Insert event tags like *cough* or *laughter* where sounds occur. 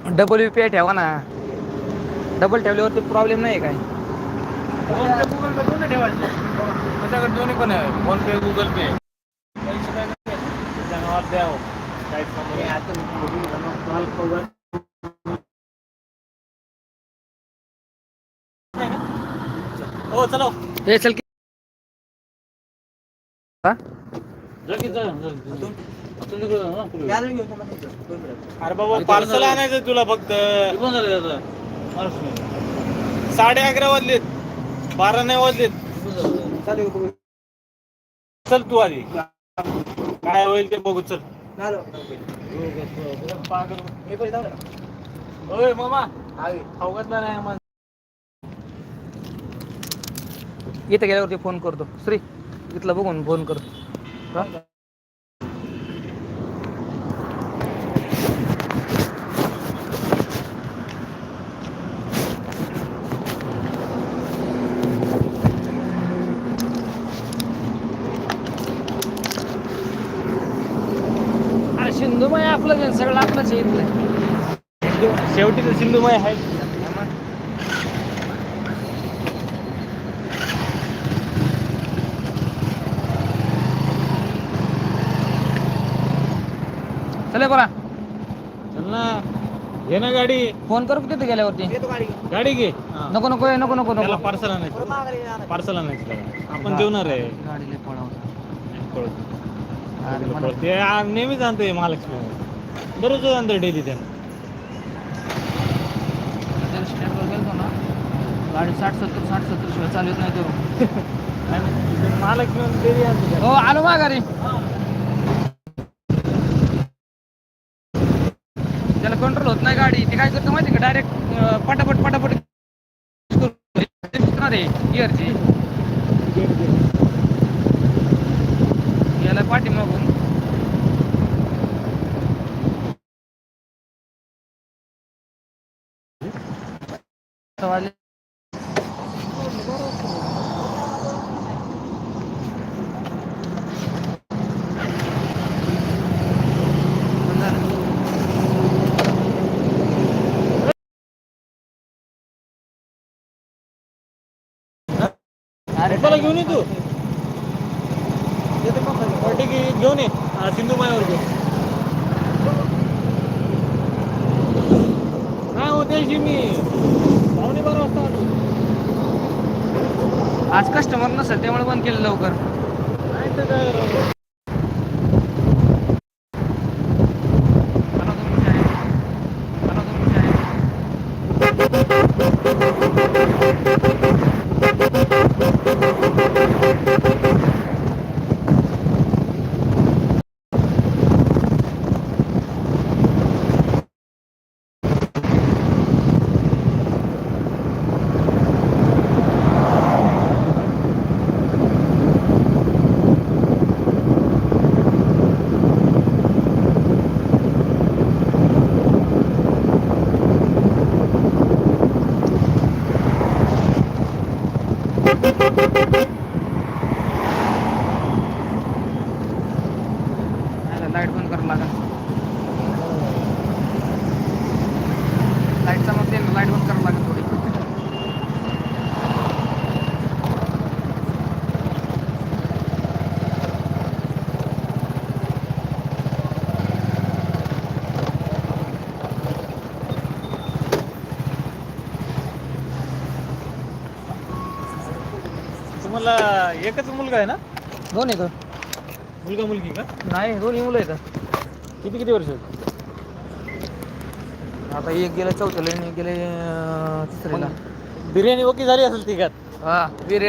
Double U P I ठेवा ना. Double ठेवल्यावरती problem नाही काय? गुगल पे दोन्ही ठेवायचे दोन्ही पण आहे फोन पे गुगल पे पैसे काय द्यावं. हो चलो. हे चल की अरे बाबा पार्सल आणायचं तुला फक्त. साडे अकरा वाजलेत. बारा नाही वाजलेत. चल तू आधी. काय होईल ते बघू चल. ओय मामा. अवगतला नाही इथं गेल्यावरती फोन करतो. श्री इथलं बघून फोन करतो. का? सिंधुमय आपलं सगळं आपलंच येत नाही शेवटी तर सिंधुमय आहे. चले बरा. चल ना. घे ना गाडी. फोन करू तिथे गेल्यावरती. गाडी घे. नको नको हे नको नको त्याला नको पार्सल आणायचं पार्सल आणायचं त्याला. आपण देवणार आहे. गाडीला पळवणार कळत. अरे मला- ते आ- नेहमीच आणतोय महालक्ष्मी. दररोज आणतोय डेली त्यानं. त्याला स्टँडवर गेलतो ना. गाडी साठ सत्तर साठ सत्तर शिवाय चालू येत नाही तो. *laughs* महालक्ष्मी डेली आणतो त्याला. हो आलो मा घरी त्याला कंट्रोल होत नाही गाडी ते काय करतो माहिती का? डायरेक्ट पटापट पटापट गिअरची याला पाठी मागून. वाजले अरे घेऊन ये तू. घेऊन ये. हा, सिंधुमाईवर घेऊन. आज कस्टमर नसेल त्यामुळे बंद केलं लवकर नाही तर काय राव. मला दोन मिनिटं आहे. मला दोन मिनिटं आहे. लाइट बंद करावं लागेल. लाईटचा मग ते लाइट बंद करावं लागेल. तुम्हाला एकच मुलगा आहे ना? दोन येतं मुलगा मुलगी का? नाही दोन्ही मुलं येतं किती किती वर्ष आता एक गेलं चौथ्याला आणि एक गेले तिसरीला बिर्याणी ओके झाली असेल तिघात हा वीर